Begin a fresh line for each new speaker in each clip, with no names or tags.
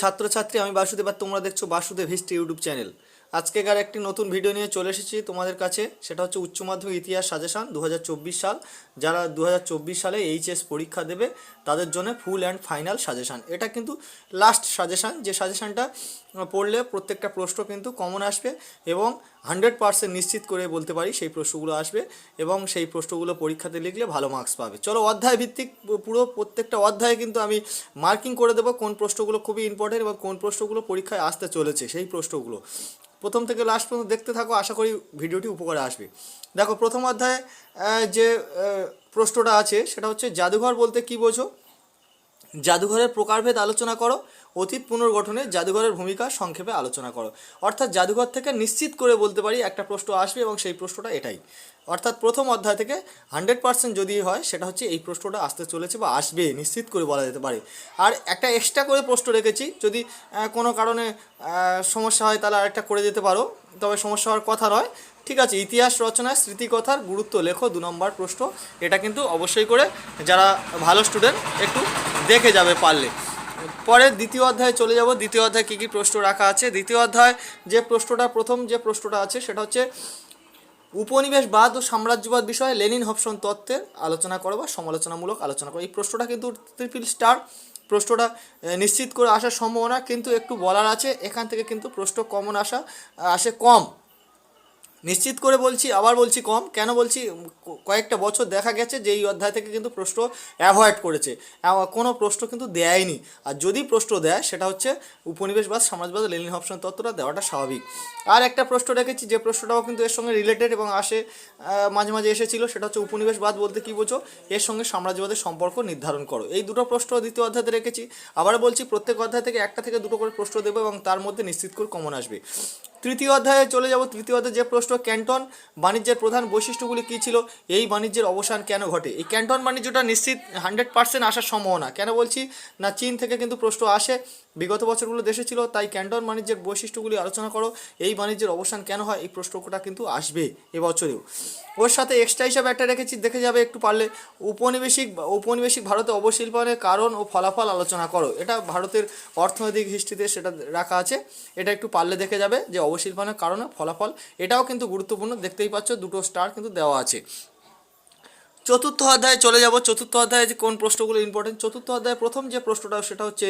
ছাত্রছাত্রী, আমি বাসুদেব আর তোমরা দেখছ বাসুদেব হিস্ট্রি ইউটিউব চ্যানেল। আজকেকার একটি নতুন ভিডিও নিয়ে চলে এসেছি তোমাদের কাছে। সেটা হচ্ছে উচ্চ মাধ্যমিক ইতিহাস সাজেশান দু হাজার চব্বিশ সাল। যারা দু হাজার চব্বিশ সালে এইচএস পরীক্ষা দেবে, তাদের জন্য ফুল অ্যান্ড ফাইনাল সাজেশান। এটা কিন্তু লাস্ট সাজেশান। যে সাজেশানটা পড়লে প্রত্যেকটা প্রশ্ন কিন্তু কমন আসবে এবং হান্ড্রেড পার্সেন্ট নিশ্চিত করে বলতে পারি সেই প্রশ্নগুলো আসবে এবং সেই প্রশ্নগুলো পরীক্ষাতে লিখলে ভালো মার্কস পাবে। চলো অধ্যায় ভিত্তিক পুরো প্রত্যেকটা অধ্যায়ে কিন্তু আমি মার্কিং করে দেবো কোন প্রশ্নগুলো খুবই ইম্পর্টেন্ট এবং কোন প্রশ্নগুলো পরীক্ষায় আসতে চলেছে সেই প্রশ্নগুলো। প্রথম থেকে লাস্ট পর্যন্ত দেখতে থাকো, আশা করি ভিডিওটি উপকারে আসবে। দেখো, প্রথম অধ্যায়ে যে প্রশ্নটা আছে সেটা হচ্ছে, জাদুঘর বলতে কি বোঝো? জাদুঘরের প্রকারভেদ আলোচনা করো। অতীত পুনর্গঠনে জাদুঘরের ভূমিকা সংক্ষেপে আলোচনা করো। অর্থাৎ জাদুঘর থেকে নিশ্চিত করে বলতে পারি একটা প্রশ্ন আসবে এবং সেই প্রশ্নটা এটাই। অর্থাৎ প্রথম অধ্যায় থেকে হান্ড্রেড পার্সেন্ট যদি হয়, সেটা হচ্ছে এই প্রশ্নটা আসতে চলেছে বা আসবে, নিশ্চিত করে বলা যেতে পারে। আর একটা এক্সট্রা করে প্রশ্ন রেখেছি, যদি কোনো কারণে সমস্যা হয় তাহলে আরেকটা করে যেতে পারো। তবে সমস্যা হওয়ার কথা নয়। ঠিক আছে, ইতিহাস রচনায় স্মৃতিকথার গুরুত্ব লেখো, দু নম্বর প্রশ্ন। এটা কিন্তু অবশ্যই করে যারা ভালো স্টুডেন্ট একটু দেখে যাবে পারলে। পরে দ্বিতীয় অধ্যায়ে চলে যাব। দ্বিতীয় অধ্যায়ে কী কী প্রশ্ন রাখা আছে? দ্বিতীয় অধ্যায় যে প্রশ্নটা, প্রথম যে প্রশ্নটা আছে সেটা হচ্ছে উপনিবেশবাদ ও সাম্রাজ্যবাদ বিষয়ে লেনিন হবসন তত্ত্বের আলোচনা করো বা সমালোচনামূলক আলোচনা করো। এই প্রশ্নটা কিন্তু ট্রিপল স্টার। প্রশ্নটা নিশ্চিত করে আসার সম্ভাবনা কিন্তু একটু বলার আছে। এখান থেকে কিন্তু প্রশ্ন কমন আসা, আসে কম। নিশ্চিত করে বলছি, আবার বলছি কম। কেন বলছি? কয়েকটা বছর দেখা গেছে যে এই অধ্যায় থেকে কিন্তু প্রশ্ন অ্যাভয়েড করেছে। কোনো প্রশ্ন কিন্তু দেয়নি। আর যদি প্রশ্ন দেয়, সেটা হচ্ছে উপনিবেশবাদ সমাজবাদ, লেনিন হপশন তত্ত্বটা দেওয়াটা স্বাভাবিক। আর একটা প্রশ্ন রেখেছি, যে প্রশ্নটাও কিন্তু এর সঙ্গে রিলেটেড এবং আসে মাঝে মাঝে এসেছিল, সেটা হচ্ছে উপনিবেশবাদ বলতে কী বোঝো? এর সঙ্গে সাম্রাজ্যবাদের সম্পর্ক নির্ধারণ করো। এই দুটো প্রশ্ন দ্বিতীয় অধ্যায়তে রেখেছি। আবার বলছি, প্রত্যেক অধ্যায় থেকে একটা থেকে দুটো করে প্রশ্ন দেবো এবং তার মধ্যে নিশ্চিত করে কমন আসবে। তৃতীয় অধ্যায়ে চলে যাব। তৃতীয় অধ্যায়ে যে প্রশ্ন, ক্যান্টন বাণিজ্যের প্রধান বৈশিষ্ট্যগুলি কী ছিল? এই বাণিজ্যের অবসান কেন ঘটে? এই ক্যান্টন বাণিজ্যটা নিশ্চিত হান্ড্রেড পার্সেন্ট আসার সম্ভাবনা। কেন বলছি? না, চীন থেকে কিন্তু প্রশ্ন আসে। বিগত বছরগুলো দেশে ছিল, তাই ক্যান্টন বাণিজ্যের বৈশিষ্ট্যগুলি আলোচনা করো। এই বাণিজ্যের অবসান কেন হয়? এই প্রশ্নটা কিন্তু আসবে এবছরেও। ওর সাথে এক্সট্রা হিসাবে একটা রেখেছি, দেখে যাবে একটু পারলে। উপনিবেশিক উপনিবেশিক ভারতে অবশিল্পনের কারণ ও ফলাফল আলোচনা করো। এটা ভারতের অর্থনৈতিক হিস্ট্রিতে সেটা রাখা আছে। এটা একটু পারলে দেখে যাবে যে অবশিল্পনের কারণে ফলাফল। এটাও কিন্তু গুরুত্বপূর্ণ, দেখতেই পাচ্ছ দুটো স্টার কিন্তু দেওয়া আছে। চতুর্থ অধ্যায়ে চলে যাব। চতুর্থ অধ্যায়ে যে কোন প্রশ্নগুলো ইম্পর্টেন্ট চতুর্থ অধ্যায়ে প্রথম যে প্রশ্নটা, সেটা হচ্ছে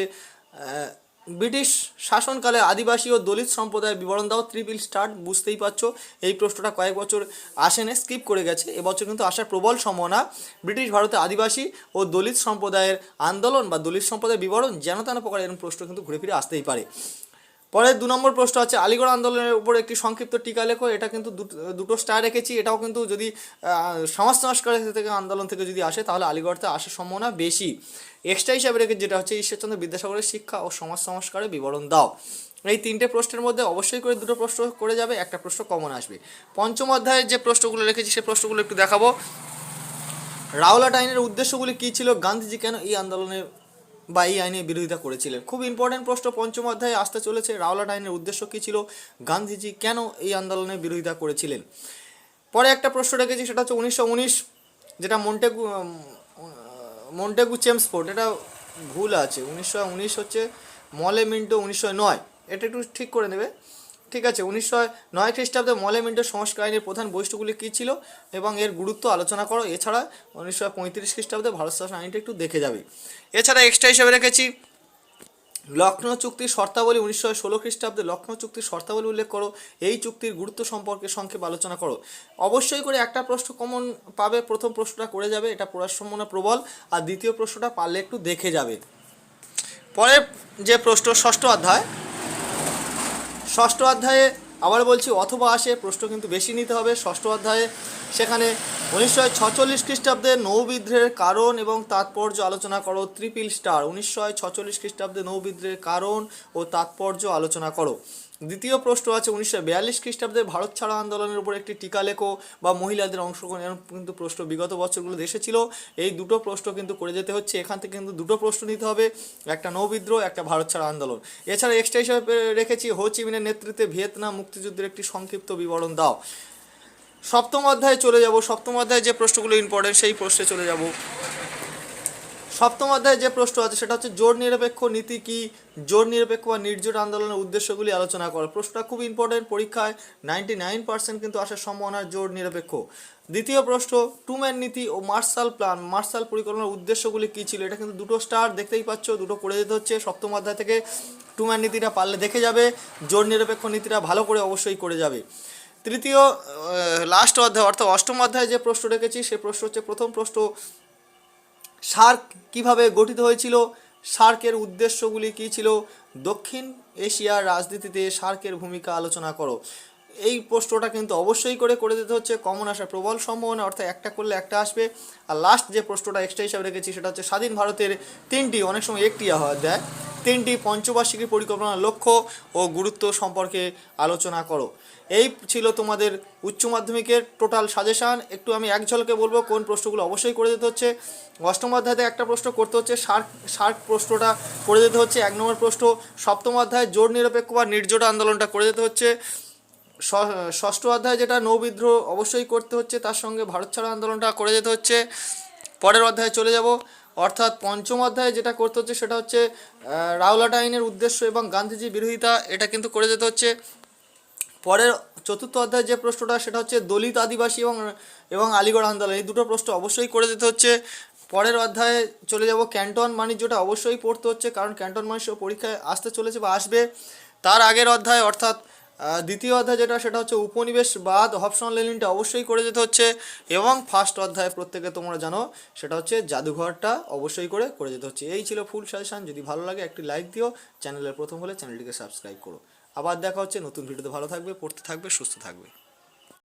ব্রিটিশ শাসনকালে আদিবাসী ও দলিত সম্প্রদায়ের বিবরণ দাও ত্রিপিল স্টার্ট, বুঝতেই পারছ। এই প্রশ্নটা কয়েক বছর আসেনে, স্কিপ করে গেছে। এবছর কিন্তু আসার প্রবল সম্ভাবনা, ব্রিটিশ ভারতে আদিবাসী ও দলিত সম্প্রদায়ের আন্দোলন বা দলিত সম্প্রদায়ের বিবরণ যেন তেন প্রকার এরকম প্রশ্ন কিন্তু ঘুরে ফিরে আসতেই পারে। পরে দু নম্বর প্রশ্ন আছে, আলিগড় আন্দোলনের উপর একটি সংক্ষিপ্ত টিকা লেখো, এটা কিন্তু দুটো- স্টার রেখেছি, এটাও কিন্তু যদি সমাজ সংস্কারের থেকে আন্দোলন থেকে যদি আসে, তাহলে আলিগড়তে আসার সম্ভাবনা বেশি। এক্সট্রা হিসাবে রেখে যেটা হচ্ছে, ঈশ্বরচন্দ্র বিদ্যাসাগরের শিক্ষা ও সমাজ সংস্কারের বিবরণ দাও। এই তিনটে প্রশ্নের মধ্যে অবশ্যই করে দুটো প্রশ্ন করে যাবে, একটা প্রশ্ন কমন আসবে। পঞ্চম অধ্যায়ের যে প্রশ্নগুলো রেখেছি, সে প্রশ্নগুলো একটু দেখাবো। রাওলাট আইনের উদ্দেশ্যগুলি কী ছিল, গান্ধীজি কেন এই আন্দোলনের বা এই আইনের বিরোধিতা করেছিলেন। খুব ইম্পর্টেন্ট প্রশ্ন পঞ্চম অধ্যায়ে আসতে চলেছে। রাওলাট আইনের উদ্দেশ্য কী ছিল? গান্ধীজি কেন এই আন্দোলনের বিরোধিতা করেছিলেন? পরে একটা প্রশ্ন রেখেছি, সেটা হচ্ছে উনিশশো উনিশ, যেটা মন্টেগু মন্টেগু চেমসফোর্ড এটা ভুল আছে। উনিশশো উনিশ হচ্ছে মলে মিন্টো উনিশশো নয়। এটা একটু ঠিক করে নেবে। ঠিক আছে, উনিশশো নয় খ্রিস্টাব্দে মলে মিন্টো সংস্কার আইনের প্রধান বৈশিষ্ট্যগুলি কী ছিল এবং এর গুরুত্ব আলোচনা করো। এছাড়া উনিশশো পঁয়ত্রিশ খ্রিস্টাব্দে ভারত শাসন আইনটা একটু দেখে যাবে। এছাড়া এক্সট্রা হিসেবে রেখেছি, লক্ষ্ণৌ চুক্তির শর্তাবলী উনিশশো ষোলো খ্রিস্টাব্দে লক্ষ্ণৌ চুক্তির শর্তাবলী উল্লেখ করো। এই চুক্তির গুরুত্ব সম্পর্কে সংক্ষেপে আলোচনা করো। অবশ্যই করে একটা প্রশ্ন কমন পাবে, প্রথম প্রশ্নটা করে যাবে, এটা পড়ার সম্ভাবনা প্রবল। আর দ্বিতীয় প্রশ্নটা পারলে একটু দেখে যাবে। পরের যে প্রশ্ন, ষষ্ঠ অধ্যায় ষষ্ঠ অধ্যায়ে আবার বলছি অথবা আসে প্রশ্ন কিন্তু বেশি নিতে হবে। ষষ্ঠ অধ্যায়ে সেখানে উনিশশো ছচল্লিশ খ্রিস্টাব্দে নৌবিদ্রোহের কারণ এবং তাৎপর্য আলোচনা করো, ত্রিপিল স্টার। উনিশশো ছচল্লিশ খ্রিস্টাব্দে নৌবিদ্রোহের কারণ ও তাৎপর্য আলোচনা করো। দ্বিতীয় প্রশ্ন আছে, উনিশশো বিয়াল্লিশ খ্রিস্টাব্দে ভারত ছাড়া আন্দোলনের উপর একটি টিকা লেখো বা মহিলাদের অংশগ্রহণ, এরকম কিন্তু প্রশ্ন বিগত বছরগুলো দেশে ছিল এই দুটো প্রশ্ন কিন্তু করে যেতে হচ্ছে। এখান থেকে কিন্তু দুটো প্রশ্ন নিতে হবে, একটা নৌবিদ্রোহ, একটা ভারত ছাড়া আন্দোলন। এছাড়া এক্সট্রা হিসাবে রেখেছি, হো চি মিনের নেতৃত্বে ভিয়েতনাম মুক্তিযুদ্ধের একটি সংক্ষিপ্ত বিবরণ দাও। সপ্তম অধ্যায়ে চলে যাব। সপ্তম অধ্যায়ে যে প্রশ্নগুলো ইম্পর্টেন্ট সেই প্রশ্নে চলে যাব। সপ্তম অধ্যায়ে যে প্রশ্ন আছে, সেটা হচ্ছে জোর নিরপেক্ষ নীতি কি? জোর নিরপেক্ষ বা নির্জোট আন্দোলনের উদ্দেশ্যগুলি আলোচনা করো। প্রশ্নটা খুব ইম্পর্টেন্ট পরীক্ষায় নাইনটি নাইন পার্সেন্ট কিন্তু আসার সম্ভাবনা জোর নিরপেক্ষ। দ্বিতীয় প্রশ্ন টু ম্যান নীতি ও মার্শাল প্ল্যান, মার্শাল পরিকল্পনার উদ্দেশ্যগুলি কী ছিল? এটা কিন্তু দুটো স্টার দেখতেই পাচ্ছ, দুটো করে যেতে হচ্ছে। সপ্তম অধ্যায় থেকে টু ম্যান নীতিটা পারলে দেখে যাবে, জোর নিরপেক্ষ নীতিটা ভালো করে অবশ্যই করে যাবে। তৃতীয় লাস্ট অধ্যায়, অর্থাৎ অষ্টম অধ্যায়ে যে প্রশ্ন রেখেছি, সে প্রশ্ন হচ্ছে প্রথম প্রশ্ন, সার্ক কীভাবে গঠিত হয়েছিল? সার্কের উদ্দেশ্যগুলি কী ছিল? দক্ষিণ এশিয়ার রাজনীতিতে সার্কের ভূমিকা আলোচনা করো। এই প্রশ্নটা কিন্তু অবশ্যই করে করে দিতে হচ্ছে। কমন আসার প্রবল সম্ভাবনা, অর্থাৎ একটা করলে একটা আসবে। আর লাস্ট যে প্রশ্নটা এক্সট্রা হিসাবে রেখেছি, সেটা হচ্ছে স্বাধীন ভারতের তিনটি, অনেক সময় একটি হওয়া দেয়। তিনটি পঞ্চবার্ষিকী পরিকল্পনার লক্ষ্য ও গুরুত্ব সম্পর্কে আলোচনা করো। এই ছিল তোমাদের উচ্চ মাধ্যমিকের টোটাল সাজেশান একটু আমি এক ঝলকে বলব, কোন প্রশ্নগুলো অবশ্যই করে দিতে হচ্ছে। অষ্টম অধ্যায়তে একটা প্রশ্ন করতে হচ্ছে শার্ক শার্ক প্রশ্নটা করে দিতে হচ্ছে। এক নম্বর প্রশ্ন, সপ্তম অধ্যায় জোর নিরপেক্ষ বা নির্জোট আন্দোলনটা করে দিতে হচ্ছে। ষষ্ঠ অধ্যায় যেটা নৌবিদ্রোহ অবশ্যই করতে হচ্ছে তার সঙ্গে ভারত ছাড়ো আন্দোলনটা করে যেতে হচ্ছে। পরের অধ্যায়ে চলে যাব। অর্থাৎ পঞ্চম অধ্যায়ে যেটা করতে হচ্ছে সেটা হচ্ছে আহ, রাওলাট আইনের উদ্দেশ্য এবং গান্ধীজি বিরোধিতা এটা কিন্তু করে যেতে হচ্ছে। পরের চতুর্থ অধ্যায় যে প্রশ্নটা সেটা হচ্ছে দলিত আদিবাসী এবং এবং আলিগড় আন্দোলন এই দুটো প্রশ্ন অবশ্যই করে যেতে হচ্ছে। পরের অধ্যায়ে চলে যাব ক্যান্টন বাণিজ্যটা অবশ্যই পড়তে হচ্ছে কারণ ক্যান্টন বাণিজ্য পরীক্ষায় আসতে চলেছে বা আসবে। তার আগের অধ্যায় অর্থাৎ দ্বিতীয় অধ্যায় যেটা, সেটা হচ্ছে উপনিবেশবাদ অপশনাল লেনিনটা অবশ্যই করে যেতে হচ্ছে, এবং ফার্স্ট অধ্যায় প্রত্যেকে তোমরা জানো, সেটা হচ্ছে জাদুঘরটা অবশ্যই করে করে যেতে হচ্ছে। এই ছিল ফুল সাজেশান যদি ভালো লাগে একটি লাইক দিও চ্যানেলের প্রথম হলে চ্যানেলটিকে সাবস্ক্রাইব করো। আবার দেখা হচ্ছে নতুন ভিডিওতে ভালো থাকবে, পড়তে থাকবে, সুস্থ থাকবে।